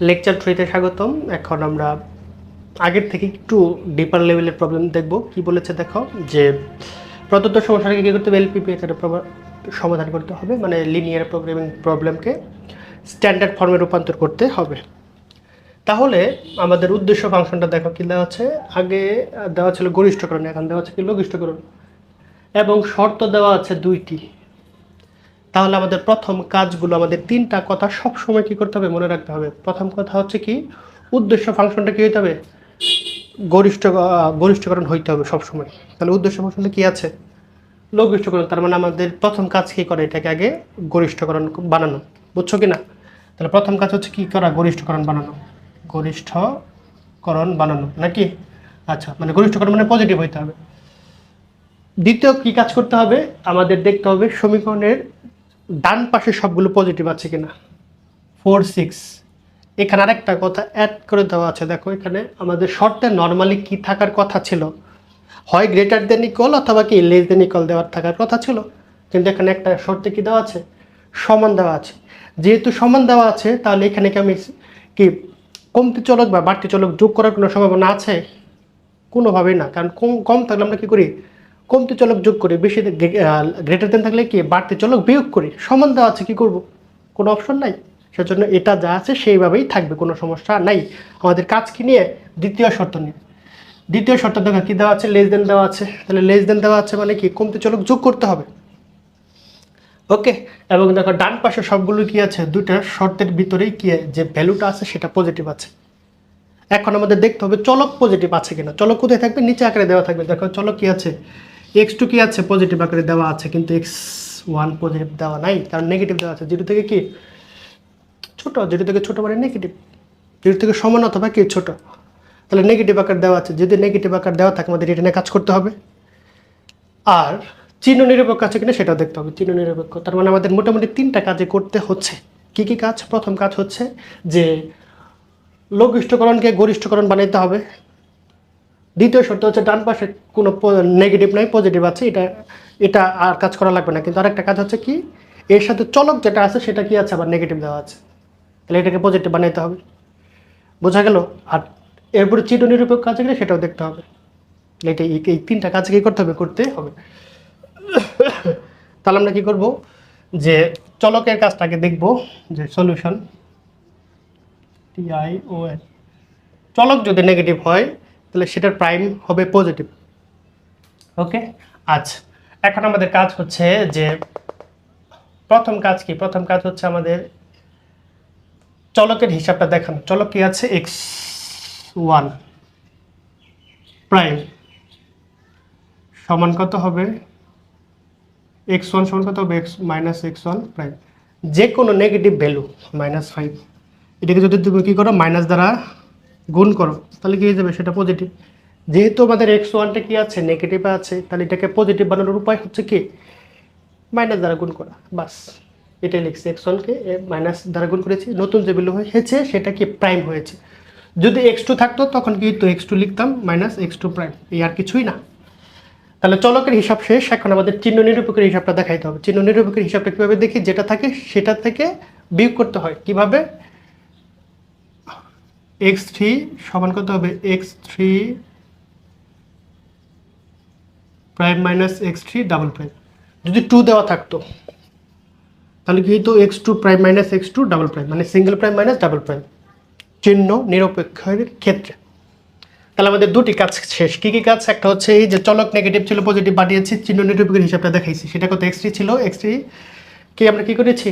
Lecture থ্রিতে স্বাগতম। এখন আমরা আগের থেকে একটু ডিপার লেভেলের প্রবলেম দেখব। কি বলেছে দেখো যে, প্রদত্ত সমস্যাটাকে কী করতে হবে? এলপিপি এছাড়া সমাধান করতে হবে। মানে লিনিয়ার প্রোগ্রামিং প্রবলেমকে স্ট্যান্ডার্ড ফর্মে রূপান্তর করতে হবে। তাহলে আমাদের উদ্দেশ্য ফাংশনটা দেখো কি দেওয়া আছে? আগে দেওয়া ছিল গরিষ্ঠকরণ এখন দেওয়া আছে কি লঘিষ্ঠকরণ। এবং শর্ত দেওয়া আছে দুইটি। তাহলে আমাদের প্রথম কাজগুলো, আমাদের তিনটা কথা সব সময় কি করতে হবে মনে রাখতে হবে? প্রথম কথা হচ্ছে কি, উদ্দেশ্য ফাংশনটা কি হইতে হবে? গরিষ্ঠ গরিষ্ঠকরণ হইতে হবে সব সময় তাহলে উদ্দেশ্য ফাংশনটা কি আছে? লঘিষ্ঠকরণ, তার মানে আমাদের প্রথম কাজ কি করে? এটাকে আগে গরিষ্ঠকরণ বানানো, বুঝছ কি না তাহলে প্রথম কাজ হচ্ছে কি করা? গরিষ্ঠকরণ বানানো। গরিষ্ঠকরণ বানানো, নাকি? আচ্ছা মানে গরিষ্ঠকরণ মানে পজিটিভ হইতে হবে। দ্বিতীয় কি কাজ করতে হবে? আমাদের দেখতে হবে সমীকরণের ডান পাশে সবগুলো পজিটিভ আছে কিনা? ফোর সিক্স এখানে আরেকটা কথা অ্যাড করে দেওয়া আছে। দেখো, এখানে আমাদের শর্তে নর্মালি কি থাকার কথা ছিল? হয় গ্রেটার দেন ইকল অথবা কি লেস দেন ইকল দেওয়ার থাকার কথা ছিল? কিন্তু এখানে একটা শর্তে কি দেওয়া আছে? সমান দেওয়া আছে। যেহেতু সমান দেওয়া আছে, তাহলে এখানে কি আমি কি কমতি চলক বা বাড়তি চলক যোগ করার কোনো সম্ভাবনা আছে? কোনোভাবেই না। কারণ কম কম থাকলে আমরা কী করি? কমতি চলক যোগ করি, বেশি গ্রেটার দেন থাকলে কি বাড়তি চলক বিয়োগ করি? সমান দেওয়া আছে, কী করব? কোনো অপশন নাই। সেজন্য এটা যা আছে সেইভাবেই থাকবে, কোনো সমস্যা নাই। আমাদের কাজ কি নিয়ে? দ্বিতীয় শর্ত নিয়ে। দ্বিতীয় শর্ত দেখা, কী দেওয়া আছে? লেস দেন দেওয়া আছে। তাহলে লেস দেন দেওয়া আছে মানে কি? কমতি চলক যোগ করতে হবে। ওকে, এবং দেখো, ডান পাশে সবগুলো কি আছে? দুইটা শর্তের ভিতরেই কি যে ভ্যালুটা আছে সেটা পজিটিভ আছে। এখন আমাদের দেখতে হবে চলক পজিটিভ আছে কিনা। চলক কোথায় থাকবে? নিচে আকারে দেওয়া থাকবে। দেখো, চলক কি আছে? এক্স টু কি আছে? পজিটিভ আকারে দেওয়া আছে, কিন্তু এক্স ওয়ান পজিটিভ দেওয়া নাই, কারণ নেগেটিভ দেওয়া আছে। জিরো থেকে কি? ছোট। জিরো থেকে ছোট মানে নেগেটিভ জিরো থেকে সমান অথবা কি? ছোট। তাহলে নেগেটিভ আকার দেওয়া আছে। যদি নেগেটিভ আকার দেওয়া থাকে, আমাদের এটা নিয়ে কাজ করতে হবে। আর চিহ্ন নিরপেক্ষ আছে কিনা সেটাও দেখতে হবে। চিহ্ন নিরপেক্ষ। তার মানে আমাদের মোটামুটি তিনটা কাজে করতে হচ্ছে। কি কি কাজ? প্রথম কাজ হচ্ছে যে, লঘিষ্ঠকরণকে গরিষ্ঠকরণ বানাইতে হবে। দ্বিতীয় শর্ত হচ্ছে ডান পাশে কোনো নেগেটিভ নাই পজিটিভ আছে, এটা এটা আর কাজ করা লাগবে না। কিন্তু আরেকটা কাজ হচ্ছে কি, এর সাথে চলক যেটা আছে, সেটা কি আছে? আবার নেগেটিভ দেওয়া আছে। তাহলে এটাকে পজিটিভ বানাইতে হবে। বোঝা গেল? আর এরপরে চিহ্ন নিরপেক্ষ কাজ কিনা সেটাও দেখতে হবে। এটা এই তিনটা কাজ কি করতে হবে? করতে হবে। তাহলে আমরা কি করব? যে চলকের কাজটাকে দেখব, যে সলিউশন টিআই ও এন চলক যদি নেগেটিভ হয় তাহলে সেটার প্রাইম হবে পজিটিভ ওকে আচ্ছা এখন আমাদের কাজ হচ্ছে যে প্রথম কাজ কি? প্রথম কাজ হচ্ছে আমাদের চলকের হিসাবটা দেখানো। চলক কি আছে? এক্স ওয়ান প্রাইম সমান কত হবে? এক্স ওয়ান সমান কত হবে? X minus X one prime যে কোনো নেগেটিভ ভ্যালু মাইনাস ফাইভ এটাকে যদি তুমি কী করো? মাইনাস দ্বারা গুণ করো, তাহলে কী হয়ে যাবে? সেটা পজিটিভ যেহেতু আমাদের এক্স ওয়ানটা কী আছে? নেগেটিভে আছে, তাহলে এটাকে পজিটিভ বানানোর উপায় হচ্ছে কি? মাইনাস দ্বারা গুণ করা, বাস। এটাই লিখছি এক্স ওয়ানকে মাইনাস দ্বারা গুণ করেছি। নতুন যে ভ্যালু হয়েছে, সেটা কি প্রাইম হয়েছে? যদি এক্স টু থাকতো, তখন কি তো এক্স টু লিখতাম মাইনাস এক্স টু প্রাইম এই আর কিছুই না। তাহলে চলকের হিসাব শেষ, এখন আমাদের চিহ্ন নিরূপকের হিসাবটা দেখাইতে হবে। চিহ্ন নিরূপকের হিসাবটা কীভাবে দেখি? যেটা থাকে, সেটা থেকে বিয়োগ করতে হয়। কীভাবে? এক্স থ্রি সমান কত হবে? X three prime minus X three double prime যদি টু দেওয়া থাকতো, তাহলে কি হতো X two prime minus X two double prime মানে single prime minus double prime চিহ্ন নিরপেক্ষের ক্ষেত্রে। তাহলে আমাদের দুটি কাজ শেষ। কী কী কাজ? একটা হচ্ছে এই যে চলক নেগেটিভ ছিল পজিটিভ বানিয়েছি চিহ্ন নিরপেক্ষের হিসাবটা দেখাইছি। সেটা কত? এক্স থ্রি ছিল এক্স থ্রি কি আমরা কী করেছি?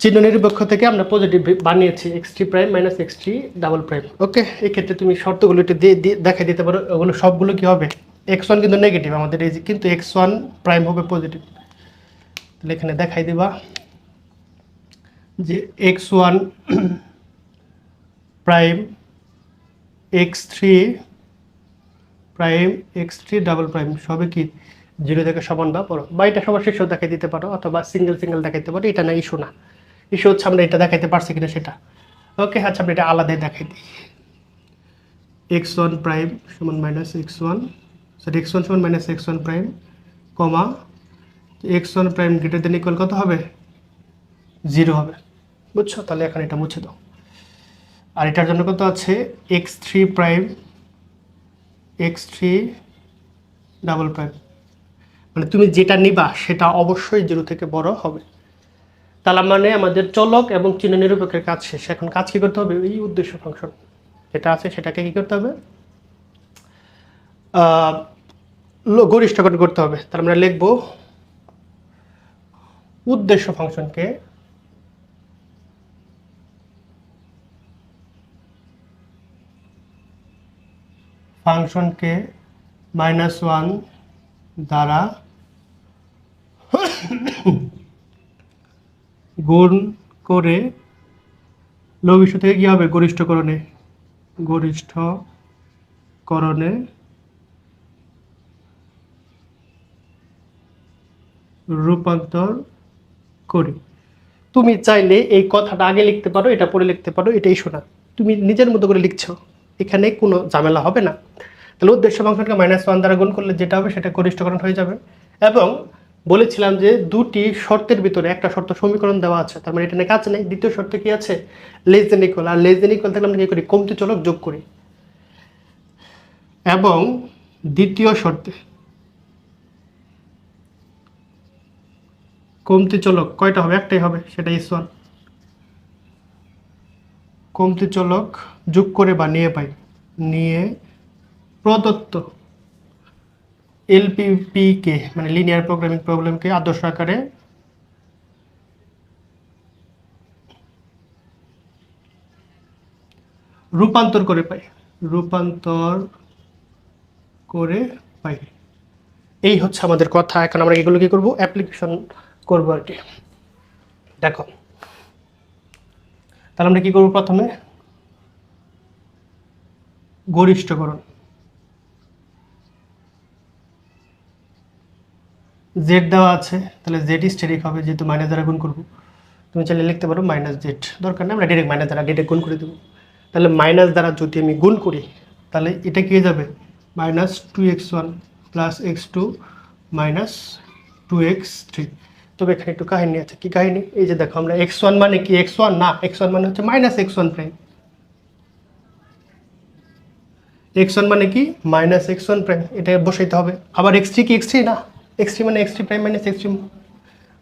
চিহ্ন নিরপেক্ষ থেকে আমরা পজিটিভ বানিয়েছি X three prime minus X three double prime okay এক্ষেত্রে তুমি শর্তগুলো একটু দিয়ে দেখাই দিতে পারো, ওগুলো সবগুলো কি হবে? এক্স ওয়ান কিন্তু নেগেটিভ আমাদের, এই কিন্তু এক্স ওয়ান প্রাইম হবে পজিটিভ তাহলে এখানে দেখাই দিবা যে X one prime X three prime X three double prime সবে কি? জিরো থেকে সমান বা বড়। বা এটা সবার শেষেও দেখাই দিতে পারো, অথবা সিঙ্গেল সিঙ্গেল দেখাইতে পারো, এটা না ইস্যু না। ইস্যু হচ্ছে আমরা এটা দেখাইতে পারছি কিনা সেটা। ওকে আচ্ছা আমরা এটা আলাদাই দেখাই দিই। এক্স ওয়ান প্রাইম সমান minus X one sorry X one সমান minus X one prime comma X one prime greater than equal কত হবে? জিরো হবে। বুঝছ? তাহলে এখন এটা মুছে দাও। আর এটার জন্য কত আছে? X three prime X three double prime মানে তুমি যেটা নিবা, সেটা অবশ্যই জিরো থেকে বড় হবে। তাহলে মানে আমাদের চলক এবং চিহ্ন নিরপেক্ষের কাজ শেষ। এখন কাজ কি করতে হবে? এই উদ্দেশ্য ফাংশন যেটা আছে সেটাকে কি করতে হবে? গরিষ্ঠকরণ করতে হবে। তার আমরা লিখব, উদ্দেশ্য ফাংশনকে ফাংশনকে মাইনাস ওয়ান দ্বারা গুণ করে লঘিষ্ঠ থেকে কী হবে গরিষ্ঠকরণে। গরিষ্ঠকরণে রূপান্তর করি। তুমি চাইলে এই কথাটা আগে লিখতে পারো, এটা পরে লিখতে পারো, এটাই শোনা তুমি নিজের মতো করে লিখছো, এখানে কোনো ঝামেলা হবে না। তাহলে উদ্দেশ্য ফাংশনকে মাইনাস ওয়ান দ্বারা গুণ করলে যেটা হবে সেটা গরিষ্ঠকরণ হয়ে যাবে। এবং বলেছিলাম যে দুটি শর্তের ভিতরে একটা শর্ত সমীকরণ দেওয়া আছে, তার মানে এটা নিয়ে কাজ নেই। দ্বিতীয় শর্তে কি আছে? লেস দেন ইকুয়াল আর লেস দেন ইকুয়াল থাকলে আমরা কি করি? কমতি চলক যোগ করি। এবং দ্বিতীয় শর্তে কমতি চলক কয়টা হবে? একটাই হবে, সেটা এস ওয়ান কমতি চলক যোগ করে বা নিয়ে পাই, নিয়ে প্রদত্ত এলপিপিকে মানে লিনিয়ার প্রোগ্রামিং প্রবলেমকে আদর্শ আকারে রূপান্তর করে পাই। রূপান্তর করে পাই। এই হচ্ছে আমাদের কথা। এখন আমরা এগুলো কি করব? অ্যাপ্লিকেশন করব আর কি। দেখো। তাহলে আমরা কি করব প্রথমে? গরিষ্ঠকরণ। জেড দেওয়া আছে, তাহলে জেড স্টেরিক হবে, যেহেতু মাইনাস দ্বারা গুণ করব। তুমি চাইলে লিখতে পারো মাইনাস জেড দরকার নেই, আমরা ডিরেক্ট মাইনাস দ্বারা ডিরেক্ট গুণ করে দেবো। তাহলে মাইনাস দ্বারা যদি আমি গুণ করি, তাহলে এটা কি যাবে? Minus two X one plus X two minus two X three তবে এখানে একটু কাহিনী আছে, কি কাহিনী? এই যে দেখো, আমরা এক্স ওয়ান মানে কি? এক্স ওয়ান না এক্স ওয়ান মানে হচ্ছে minus X one prime X one মানে কি? মাইনাস এক্স ওয়ান প্রাইম এটা বসাইতে হবে। আবার এক্স থ্রি কি? এক্স থ্রি না। এক্স মানে X three prime minus X three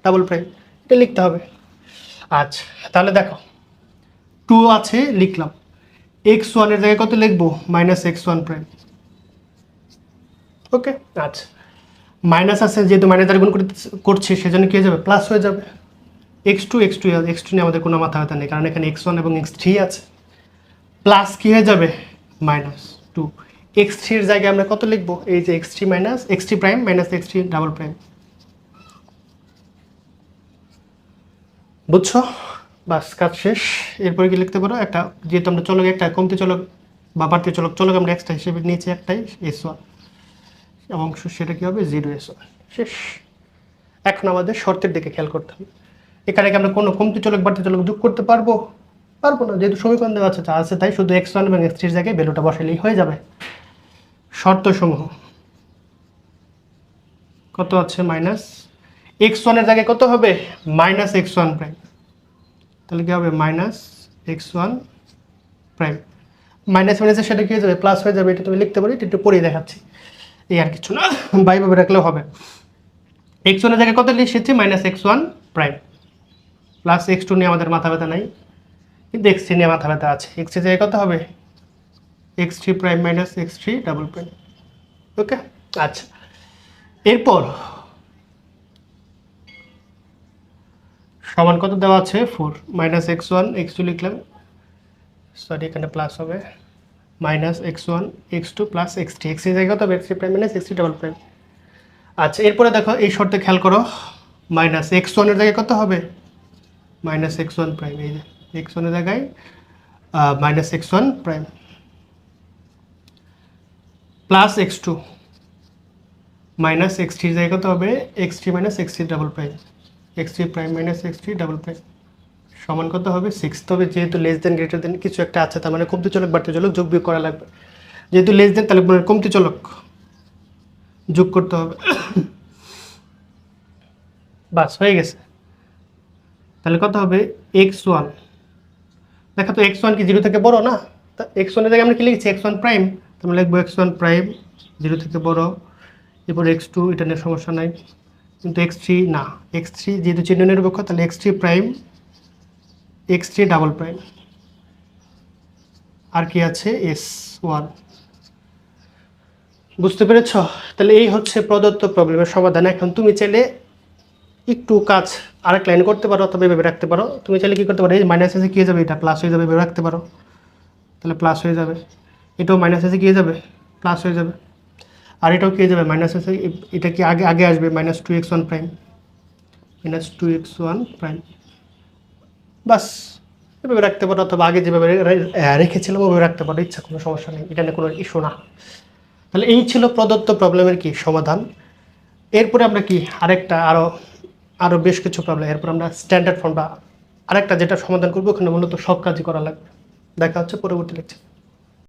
double prime এটা লিখতে হবে। আচ্ছা তাহলে দেখো টু আছে, লিখলাম। এক্স ওয়ানের জায়গায় কত লিখব? Minus X one prime okay আচ্ছা। মাইনাস আছে, যেহেতু মাইনাস দ্বারা গুণ করছি, সেজন্য কি হয়ে যাবে? প্লাস হয়ে যাবে। X two X two X two নিয়ে আমাদের কোনো মাথা ব্যথা নেই, কারণ এখানে এক্স ওয়ান এবং এক্স থ্রি আছে। প্লাস কি হয়ে যাবে? মাইনাস টু এক্স থ্রির জায়গায় আমরা কত লিখব? এই যে X three minus X three prime minus X three double prime বুঝছ? বাস, কাজ শেষ। এরপরে কি লিখতে পারো? একটা, যেহেতু আমরা চলক একটা কমতি চলক বা বাড়তি চলক চলক আমরা এক্সট্রা হিসেবে নিয়েছি একটাই এস ওয়ান এবং সেটা কী হবে? জিরো এস ওয়ান শেষ। এখন আমাদের শর্তের দিকে খেয়াল করতে হবে। এখানে কি আমরা কোনো কমতি চলক, বাড়তি চলক যোগ করতে পারব? পারব না, যেহেতু সমীকরণ দেওয়া আছে আছে তাই শুধু এক্স ওয়ান এবং এক্স থ্রির জায়গায় ভ্যালুটা বসালেই হয়ে যাবে। শর্তসমূহ। কত আছে? মাইনাস এক্স ওয়ানের জায়গায় কত হবে? মাইনাস এক্স ওয়ান প্রাইম তাহলে কী হবে? Minus X one prime minus মাইনাসের সেটা কী হয়ে যাবে? প্লাস হয়ে যাবে। এটা তুমি লিখতে পারি, এটা একটু পরেই দেখাচ্ছি। এই আর কিছু না বাইভাবে রাখলেও হবে। এক্স ওয়ানের জায়গায় কত লিখেছি minus X one prime plus X two নিয়ে আমাদের মাথা ব্যথা নাই। কিন্তু এক্স থ্রি নিয়ে মাথা ব্যথা আছে। এক্স থ্রি জায়গায় কত হবে? X three prime minus X three double prime okay আচ্ছা। এরপর সমান কত দেওয়া আছে? Four minus X one X two লিখলাম। সরি এখানে প্লাস হবে। Minus X one X two plus X three X কত হবে? X three prime minus X three double prime আচ্ছা এরপরে দেখো এই শর্তে খেয়াল করো। মাইনাস এক্স ওয়ানের জায়গায় কত হবে? মাইনাস এক্স ওয়ান প্রাইম এই যে এক্স ওয়ানের জায়গায় minus X one prime plus X two minus X থ্রির জায়গায় কত হবে? X three minus X three double prime X three prime minus X three double prime সমান কত হবে? সিক্স তবে যেহেতু লেস দেন গ্রেটার দেন কিছু একটা আছে, তার মানে কমতি চলক, বাড়তি চলক যোগ বিয়োগ করা লাগবে। যেহেতু লেস দেন তাহলে কমতি চলক যোগ করতে হবে। বাস, হয়ে গেছে। তাহলে কত হবে? এক্স ওয়ান দেখা তো এক্স ওয়ান কি জিরো থেকে বড় না? তা এক্স ওয়ানের জায়গায় আমরা কি লিখেছি? এক্স ওয়ান প্রাইম আমরা লিখব এক্স ওয়ান প্রাইম জিরো থেকে বড়, এরপর এক্স টু এটা নিয়ে সমস্যা নাই। কিন্তু এক্স থ্রি না এক্স থ্রি যেহেতু চিহ্ন নিরপেক্ষ, তাহলে X three prime X three double prime আর কি আছে? এস ওয়ান বুঝতে পেরেছ? তাহলে এই হচ্ছে প্রদত্ত প্রবলেমের সমাধান। এখন তুমি চাইলে একটু কাজ আরেক লাইন করতে পারো অথবা ভেবে রাখতে পারো। তুমি চাইলে কী করতে পারো? এই মাইনাস এসে কী যাবে? এটা প্লাস হয়ে যাবে ভেবে রাখতে পারো। তাহলে প্লাস হয়ে যাবে। এটাও মাইনাস এসে হয়ে যাবে প্লাস হয়ে যাবে। আর এটাও কী যাবে মাইনাস এসে এটা কি আগে আগে আসবে minus two X one prime minus two X one prime বাস, এভাবে রাখতে পারো, অথবা আগে যেভাবে রেখেছিলাম ওভাবে রাখতে পারো, ইচ্ছা কোনো সমস্যা নেই, এটা নিয়ে কোনো ইস্যু না। তাহলে এই ছিল প্রদত্ত প্রবলেমের কি সমাধান। এরপরে আমরা কি আরেকটা আরও আরও বেশ কিছু প্রবলেম এরপর আমরা স্ট্যান্ডার্ড ফর্ম বা আরেকটা যেটা সমাধান করব, ওখানে মূলত সব কাজই করা লাগবে। দেখা হচ্ছে পরবর্তী লেকচার